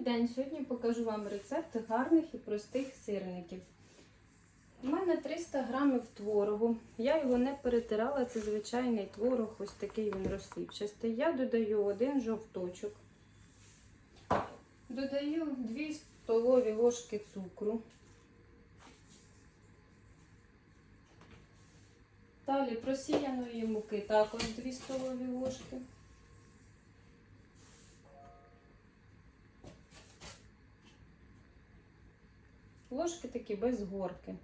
день! Сьогодні покажу вам рецепт гарних і простих сирників. У мене 300 грамів творогу. Я його не перетирала, це звичайний творог, ось такий він розсипчастий. Я додаю один жовточок. Додаю 2 столові ложки цукру. Далі просіяної муки також 2 столові ложки. Ложки такі без горки.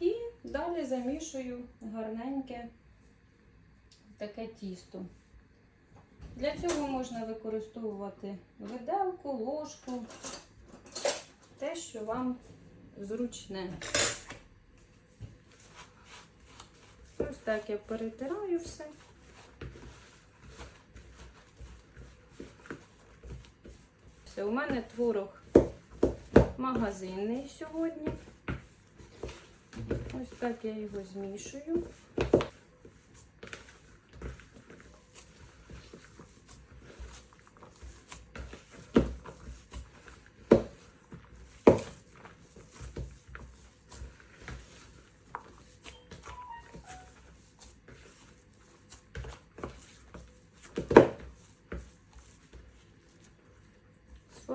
І далі замішую гарненьке таке тісто. Для цього можна використовувати виделку, ложку, те, що вам зручне. Ось так я перетираю все. Все, у мене творог магазинний сьогодні. Ось так я його змішую.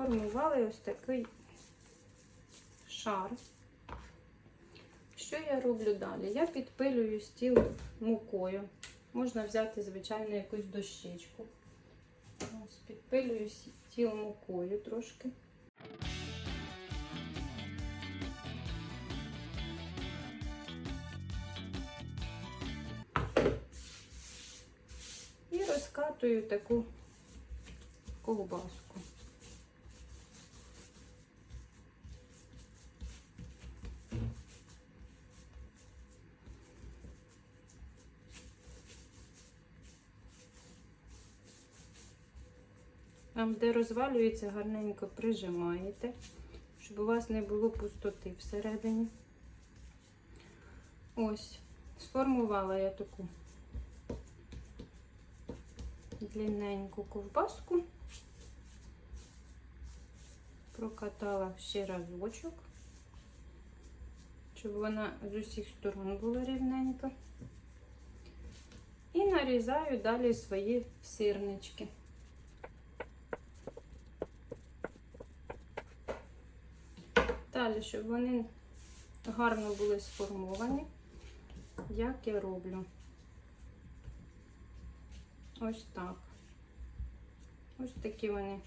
Сформували ось такий шар. Що я роблю далі? Я підпилюю стіл мукою. Можна взяти, звичайно, якусь дощечку. Ось, підпилюю стіл мукою трошки. І розкатую таку ковбаску. Там, де розвалюється, гарненько прижимаєте, щоб у вас не було пустоти всередині. Ось, сформувала я таку длинненьку ковбаску, прокатала ще разочок, щоб вона з усіх сторон була рівненька. І нарізаю далі свої сирнички. Далі, щоб вони гарно були сформовані, як я роблю. Ось так. Ось такі вони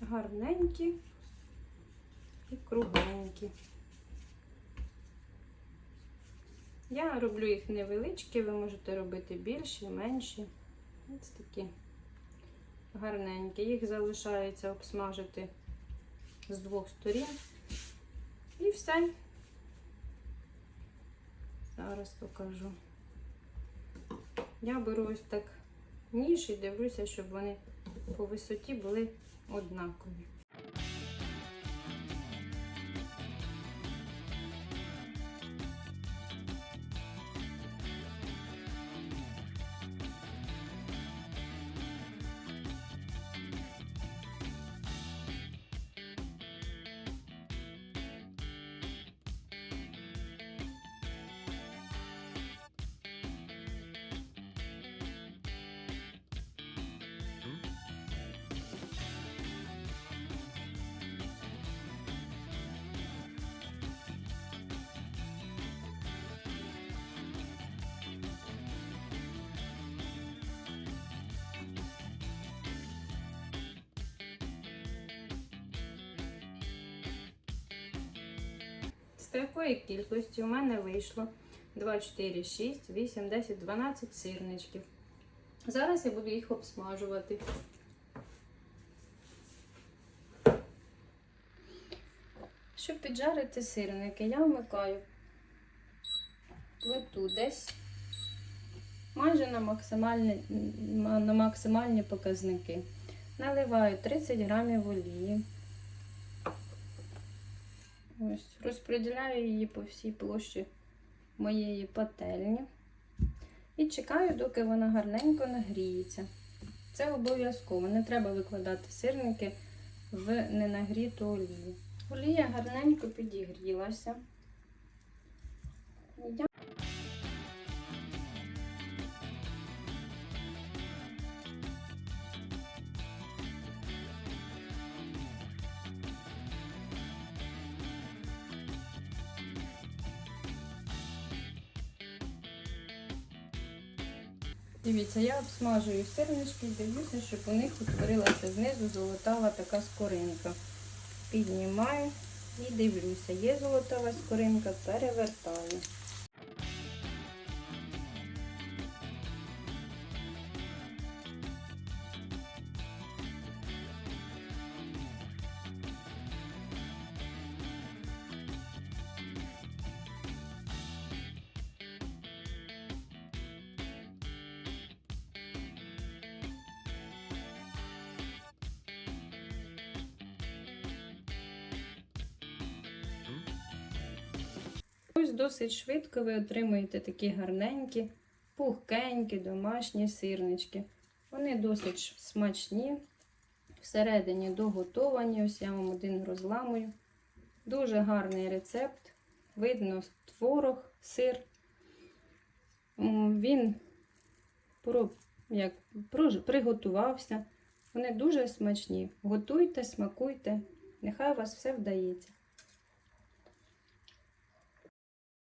гарненькі і кругленькі. Я роблю їх невеличкі, ви можете робити більші, менші. Ось такі гарненькі. Їх залишається обсмажити з двох сторін. І все. Зараз покажу. Я беру ось так ніж і дивлюся, щоб вони по висоті були однакові. З такої кількості у мене вийшло 2, 4, 6, 8, 10, 12 сирничків. Зараз я буду їх обсмажувати. Щоб піджарити сирники, я вмикаю плиту десь майже на максимальні, на максимальні показники. Наливаю 30 грамів олії. Ось, розподіляю її по всій площі моєї пательні. І чекаю, доки вона гарненько нагріється. Це обов'язково. Не треба викладати сирники в ненагріту олію. Олія гарненько підігрілася. Дивіться, я обсмажую сирнички дивлюся, щоб у них утворилася знизу золотава така скоринка. Піднімаю і дивлюся, є золотава скоринка, перевертаю. Досить швидко ви отримуєте такі гарненькі, пухкенькі, домашні сирнички. Вони досить смачні. Всередині доготовані. Ось я вам один розламую. Дуже гарний рецепт. Видно творог, сир. Він про, як, прож- приготувався. Вони дуже смачні. Готуйте, смакуйте. Нехай у вас все вдається.